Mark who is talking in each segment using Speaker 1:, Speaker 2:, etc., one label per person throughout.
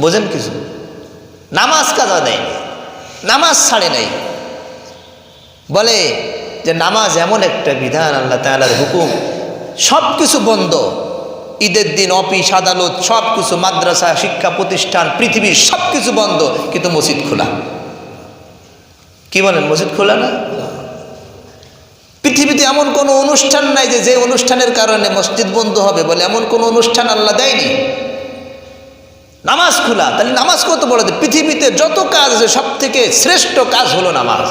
Speaker 1: বোঝেন কিছু? নামাজ কাজা দেয়নি নামাজ ছাড়ে নাই। বলে যে নামাজ এমন একটা বিধান, আল্লাহ তালার হুকুম। সব কিছু বন্ধ। ঈদের দিন অফিস, আদালত সব কিছু মাদ্রাসা, শিক্ষা প্রতিষ্ঠান, পৃথিবীর সব কিছু বন্ধ, কিন্তু মসজিদ খোলা। কি বলেন, মসজিদ খোলা না? পৃথিবীতে এমন কোনো অনুষ্ঠান নাই যে যে অনুষ্ঠানের কারণে মসজিদ বন্ধ হবে বলে এমন কোনো অনুষ্ঠান আল্লাহ দেয়নি। নামাজ খোলা, তাহলে নামাজ কত বড় পৃথিবীতে যত কাজ আছে সব থেকে শ্রেষ্ঠ কাজ হলো নামাজ।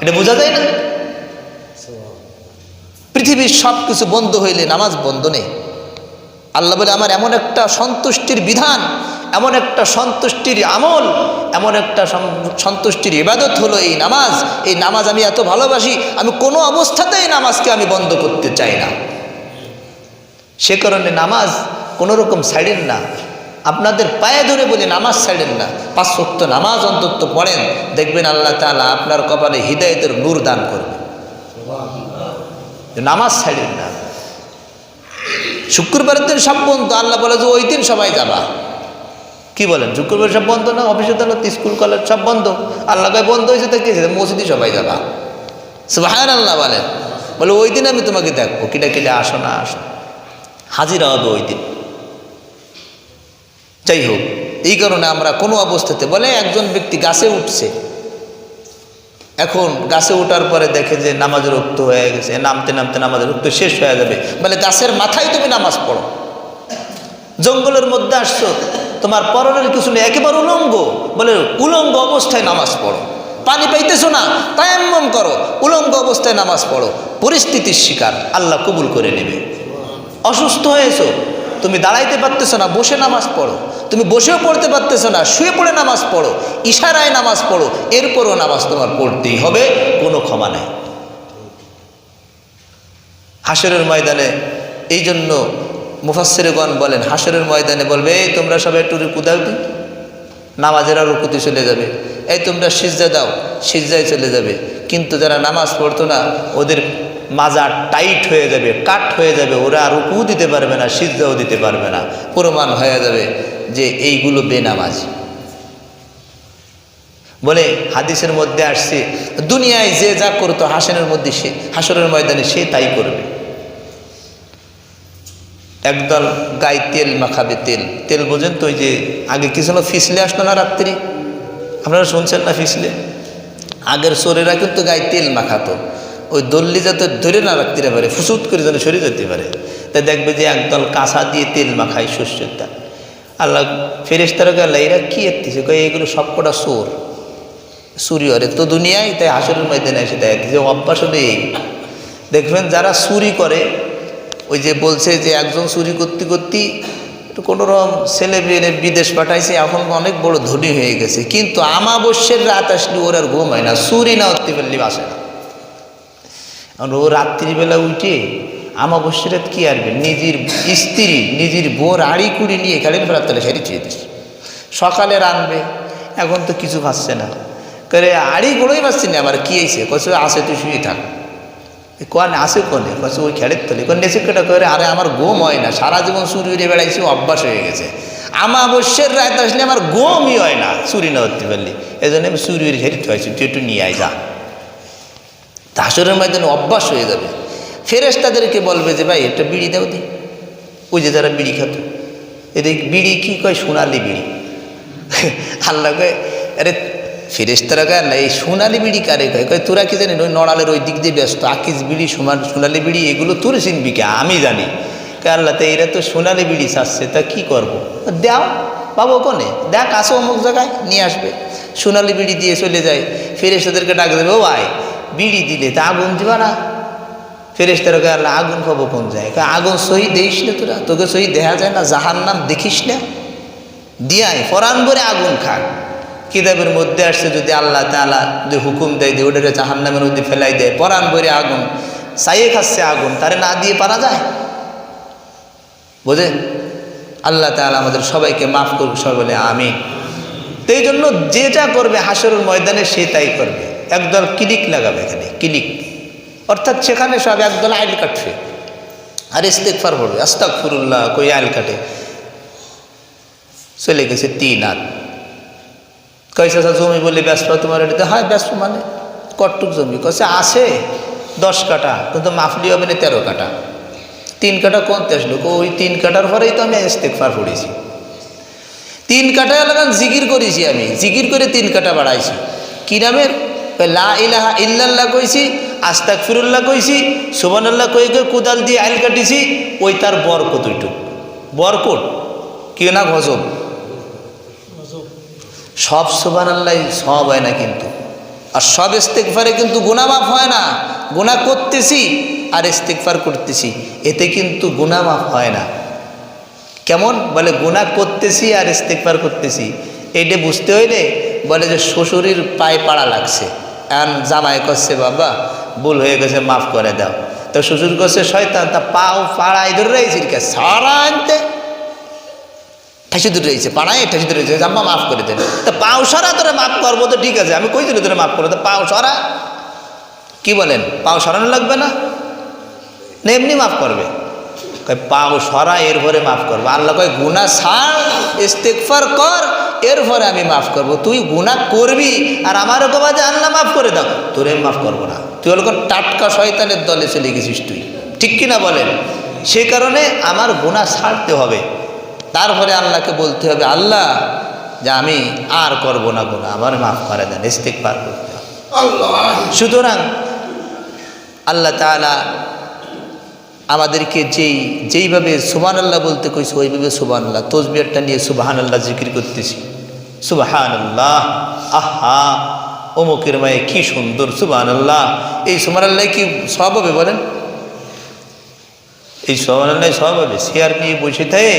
Speaker 1: এটা বোঝা যায় না? পৃথিবীর সব কিছু বন্ধ হইলে নামাজ বন্ধ নেই। আল্লাহ বলে, আমার এমন একটা সন্তুষ্টির বিধান, এমন একটা সন্তুষ্টির আমল, এমন একটা সন্তুষ্টির ইবাদত হলো এই নামাজ। এই নামাজ আমি এত ভালোবাসি, আমি কোনো অবস্থাতেই নামাজকে আমি বন্ধ করতে চাই না। সে কারণে নামাজ কোনো রকম ছাড়েন না। আপনাদের পায়ে ধরে বলি, নামাজ ছাড়েন না। পাঁচ সত্য নামাজ অন্তত পড়েন, দেখবেন আল্লাহ তাআলা আপনার কপালে হৃদয়তের নূর দান করবে। নামাজ ছাড়েন না। শুক্রবারের দিন সব বন্ধ আল্লাহ বলে যে, ওই দিন সবাই যাবা। কি বলেন? শুক্রবার সব বন্ধ না অফিসে আদালত স্কুল, কলেজ সব বন্ধ। আল্লাহ কয়, বন্ধ হয়েছে তো কি? মসজিদে সবাই যাবা। সুবাহান আল্লাহ বলেন বলে, ওই দিন আমি তোমাকে দেখব। কিটা কিলে আসো না আসো। হাজিরা হবে ওই দিন। যাই হোক এই কারণে আমরা কোনো অবস্থাতে বলে একজন ব্যক্তি গাছে উঠছে। এখন গাছে ওঠার পরে দেখে যে নামাজের রক্ত হয়ে গেছে, নামতে নামতে নামাজের রক্ত শেষ হয়ে যাবে। বলে, গাছের মাথায় তুমি নামাজ পড়ো। জঙ্গলের মধ্যে আসছো, তোমার পরনের কিছু নেই, একেবারে উলঙ্গ। বলে, উলঙ্গ অবস্থায় নামাজ পড়ো। পানি পাইতেছো না, তায়াম্মম করো, উলঙ্গ অবস্থায় নামাজ পড়ো। পরিস্থিতির শিকার, আল্লাহ কবুল করে নেবে। অসুস্থ হয়েছো, তুমি দাঁড়াইতে পারতেছো না, বসে নামাজ পড়ো। তুমি বসেও পড়তে পারতেছো না, শুয়ে পড়ে নামাজ পড়ো, ইশারায় নামাজ পড়ো, এরপরও নামাজ তোমার পড়তেই হবে, কোনো ক্ষমা নাই। হাসরের ময়দানে এই জন্য মুফাসিরগণ বলেন হাসরের ময়দানে বলবে, এই তোমরা সবাই একটু কুদাও দিন নামাজের আর রুকুতে চলে যাবে। এই তোমরা সিজদা দাও, সিজদায় চলে যাবে। কিন্তু যারা নামাজ পড়তো না, ওদের মাজা টাইট হয়ে যাবে, কাট হয়ে যাবে, ওরা রুকু দিতে পারবে না, সিজদাও দিতে পারবে না, প্রমাণ হয়ে যাবে। যে এইগুলো বেনামাজ। বলে হাদিসের মধ্যে আসছে, দুনিয়ায় যে যা করতো হাসনের মধ্যে সে হাসনের ময়দানে সে তাই করবে। একদল গায়ে তেল মাখাবে তেল। তেল বোঝেন তো ওই যে আগে কি ছিল ফিসলে আসতো না রাত্রি? আপনারা শুনছেন না ফিসলে? আগের শরীরা কিন্তু গায়ে তেল মাখাতো। ওই দল্লি যাতে ধরে না রাখতে পারে, ফুসুত করে যেন সরে যেতে পারে। তাই দেখবে যে একদল কাঁচা দিয়ে তেল মাখায় শস্যের আল্লাহ ফেরেস্তারা গেল এরা কী এরতেছে কয়ে, এগুলো সব কটা সোর চুরি করে। তো দুনিয়ায় তাই হাসরের ময়দানে এসে দেয় যে অভ্যাস হলে এই দেখবেন যারা চুরি করে, ওই যে বলছে যে একজন চুরি করতে করতে কোনো রকম ছেলে মেয়ে বিদেশ পাঠাইছে, এখন অনেক বড় ধনী হয়ে গেছে। কিন্তু আমাবস্যের রাত আসলে ওর আর ঘুম হয় না। চুরি না উঠতে পারলে বাসে না। ও রাত্রিবেলা উঠে আমাবস্যের কি আসবে নিজের স্ত্রী, নিজের বোর আড়ি কুড়ি নিয়ে ফেরার তাহলে সেটি চেয়ে দিস সকালে রানবে এখন তো কিছু পাচ্ছে না। করে আড়ি গোড়োই পাচ্ছি না, আবার কি আইছে কছে আসে তুই শুয়ে থাক। কোন আসে কোনে? কছে ওই খেড়ের তলে। কোন নেশে কেটা করে আরে আমার ঘুম হয় না, সারা জীবন চুরি উড়ে বেড়াইছি অভ্যাস হয়ে গেছে। আমাবস্যের রাত আসলে আমার ঘুমই হয় না, চুরি না করতে পারলি। এই জন্য আমি চুরি উড়ে হেরে থাকছি তুই একটু নিয়ে আয়, যা। তাসরের ময়দানে অভ্যাস হয়ে যাবে। ফেরেস তাদেরকে বলবে যে, ভাই, একটা বিড়ি দাও দি। ওই যে যারা বিড়ি খাত। এদের বিড়ি কি কয়? সোনালি বিড়ি। আল্লাহ কয়, আরে ফেরেস্তারা কয় না এই সোনালি বিড়ি কারে কয়? কয়, তোরা কি জানি ওই নড়ালের ওই দিক দিয়ে ব্যস্ত। আকিস বিড়ি, সমান, সোনালি বিড়ি, এগুলো তোর চিনবি কে? আমি জানি। আল্লাহ, তো এরা তো সোনালি বিড়ি চাচ্ছে, তা কি করব? দাও, পাবো কোনে? দেখ, আসো অমুক জায়গায়, নিয়ে আসবে। সোনালি বিড়ি দিয়ে চলে যায়। ফেরেস্তাদেরকে ডাক দেবে, ও আয় বিড়ি দিলে তা আগুন দিবা না? ফেরেস্তারা আল্লাহ, আগুন পাবো কোন জায়গায়? আগুন সহি দেখিস না তোরা, তোকে সহি দেখা যায় না জাহার নাম দেখিস না। দিয়াই ফরান ভরে আগুন খাক কিতাবের মধ্যে আসছে, যদি আল্লাহ তালা যদি হুকুম দেয় দিয়ে ওটারে জাহান নামের মধ্যে ফেলাই দেয় পরান ভরে আগুন চাইয়ে খাচ্ছে আগুন, তারে না দিয়ে পারা যায়? বোঝে? আল্লাহ তালা আমাদের সবাইকে মাফ করুক, সবাই বলে আমি তো এই জন্য যেটা করবে হাসরের ময়দানে সে তাই করবে। একদল ক্লিক লাগাবে এখানে, ক্লিক। অর্থাৎ সেখানে সব একদল আইল কাটবে আর ইস্তেকফার পড়বে আস্তাক ফুরুল্লাহ কই আইল কাটে? চলে গেছে তিন হাত কয়েছে জমি বলে ব্যস্ত তোমার এটাতে? হয়, ব্যস্ত মানে কটুক জমি। কয়েছে আছে দশ কাটা কিন্তু মাফলি হবে না তেরো কাটা তিন কাটা কোনতে আসলো ওই তিন কাটার পরেই তো আমি ইস্তেকফার পড়েছি। তিন কাটা লাগান জিকির করেছি আমি, জিকির করে তিন কাটা বাড়াইছি। কি নামের? লা ইলাহা ইল্লাল্লাহ কইছি আস্তাক ফিরুল্লাহ কইছি সুবানাল্লাহ কই কই কুদাল দিয়ে আইল কাটিছি, ওই তার বরকত ওইটুক। বরকট কি না গজব? সব সুবান আল্লাহ সব হয় না কিন্তু। আর সব ইস্তেকফারে কিন্তু গুণা মাফ হয় না। গুণা করতেছি আর ইস্তেকফার করতেছি, এতে কিন্তু গুণা মাফ হয় না। কেমন? বলে গুণা করতেছি আর ইস্তেকফার করতেছি। এইটা বুঝতে হইলে বলে যে শ্বশুরের পায়ে পাড়া লাগছে। এখন জামাই করছে, বাবা। ভুল হয়ে গেছে, মাফ করে দাও। তো শ্বশুর করছে শয়তান তা পাও পাড়ায় ধরে রয়েছে সারা আনতে। ঠাসি ধরে রয়েছে, পাড়ায় ঠাসি ধরে রয়েছে, আম্মা, মাফ করে দেন। তা পাও সরা তোরা মাফ করব তো ঠিক আছে, আমি কই দিলে তোরা মাফ করব? তা পাও সরা? কি বলেন, পাও সরানো লাগবে না? না, এমনি মাফ করবে। পাও সরা এর ভরে মাফ করব। আল্লাহ কয় গুণা সার ইস্তেকফার কর এর ভরে আমি মাফ করব। তুই গুণা করবি, আর আমার ওকে যে আল্লাহ মাফ করে দাও। তোরে মাফ করব না। তুই হলো টাটকা শয়তানের দলে চলে গেছিস তুই? ঠিক কিনা বলেন? সে কারণে আমার গুণা ছাড়তে হবে। তারপরে আল্লাহকে বলতে হবে আল্লাহ যে আমি আর করব না গুণা আমার মাফ করে দেন ইস্তেকফার করতে হবে। সুতরাং আল্লাহ তাআলা আমাদেরকে যেই যেইভাবে সুবান আল্লাহ বলতে কইছে ওইভাবে সুবান আল্লাহ তসবিরটা নিয়ে সুবাহান আল্লাহ জিকির করতেছি। সুবাহান আল্লাহ আহা। অমুকের মায়ে কি সুন্দর সুবাহান আল্লাহ এই সুবান আল্লাহ কি সব হবে বলেন? এই সুবান আল্লাহ সব হবে। চেয়ার নিয়ে বসে থাকে,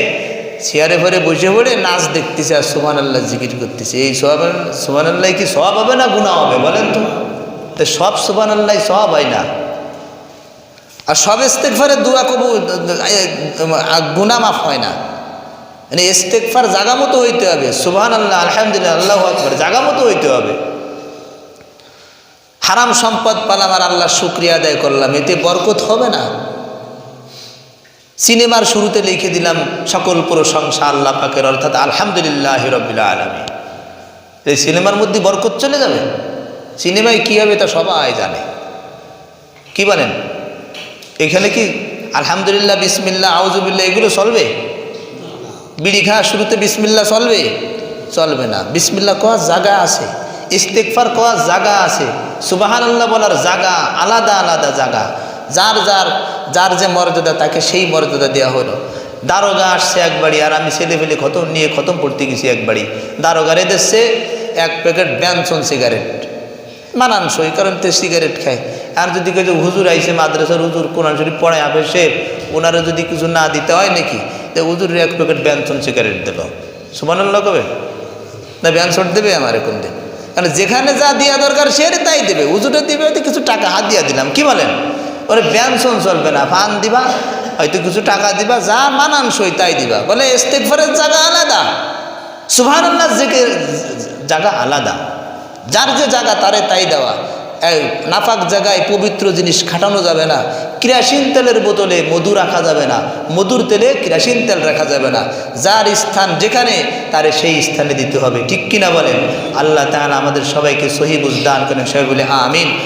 Speaker 1: চেয়ারে ভরে বসে পড়ে নাচ দেখতেছে আর সুবান আল্লাহ জিকির করতেছে। এই সব সুমান আল্লাহ কি সব হবে না গুণা হবে বলেন তো? তো সব সুবান আল্লাহ সব হয় না। আর সব ইস্তেকফারের দুয়া কবু গুনা মাফ হয় না। মানে ইস্তেকফার জাগা মতো হইতে হবে। সুবহান আল্লাহ আলহামদুলিল্লাহ, আল্লাহ আকবর, জাগা মতো হইতে হবে। হারাম সম্পদ পালাম আর আল্লাহ শুক্রিয়া আদায় করলাম, এতে বরকত হবে না। সিনেমার শুরুতে লিখে দিলাম, সকল প্রশংসা আল্লাহ পাকের, অর্থাৎ আলহামদুলিল্লাহ রবিল্লা আলমী এই সিনেমার মধ্যে বরকত চলে যাবে? সিনেমায় কী হবে তা সবাই জানে। কি বলেন? এখানে কি আলহামদুলিল্লাহ বিসমিল্লা আউজুবিল্লা এগুলো চলবে? বিড়ি খাওয়া শুরুতে বিসমিল্লা চলবে? চলবে না। বিসমিল্লা কোয়ার জায়গা আছে। ইস্তেকফার কোয়ার জায়গা আছে। সুবাহান আল্লাহ বলার জায়গা, আলাদা আলাদা জায়গা। যার যার যার যে মর্যাদা, তাকে সেই মর্যাদা দেওয়া হলো। দারোগা আসছে একবারই আর আমি ছেলে ফেলে খতম নিয়ে খতম পড়তে গেছি একবারই দারোগার এদেশে এক প্যাকেট ব্যানসন সিগারেট। মানানসই, কারণ তে সিগারেট খায়। আর যদি কেউ হুজুর আইসে মাদ্রাসার হুজুর, কোরআন শরীফ পড়ায় আপে সে ওনারা যদি কিছু না দিতে হয় নাকি, তো হুজুরের এক প্যাকেট ব্যানসন সিগারেট দিল। সুমানুল্লাহ কবে? না ব্যানসন দেবে আমার এখন দিন কারণ যেখানে যা দেওয়া দরকার সে তাই দেবে। উজুটে দিবে হয়তো কিছু টাকা, হাত দিয়া দিলাম। কি বলেন? ওরে ব্যানসন চলবে না, ফান দিবা, হয়তো কিছু টাকা দিবা, যা মানানসই তাই দিবা। বলে ইস্তেকফারের জায়গা আলাদা। সুবহানাল্লাহ, জেকের জায়গা আলাদা। যার যে জায়গা, তারে তাই দেওয়া। নাফাক জায়গায় পবিত্র জিনিস খাটানো যাবে না। ক্রিয়াশীন তেলের বোতলে মধু রাখা যাবে না। মধুর তেলে ক্রিয়াশীন তেল রাখা যাবে না। যার স্থান যেখানে, তারে সেই স্থানে দিতে হবে। ঠিক কিনা বলেন? আল্লাহ তাহলে আমাদের সবাইকে সহি বুঝদান করেন। সবাই বলে, আমিন।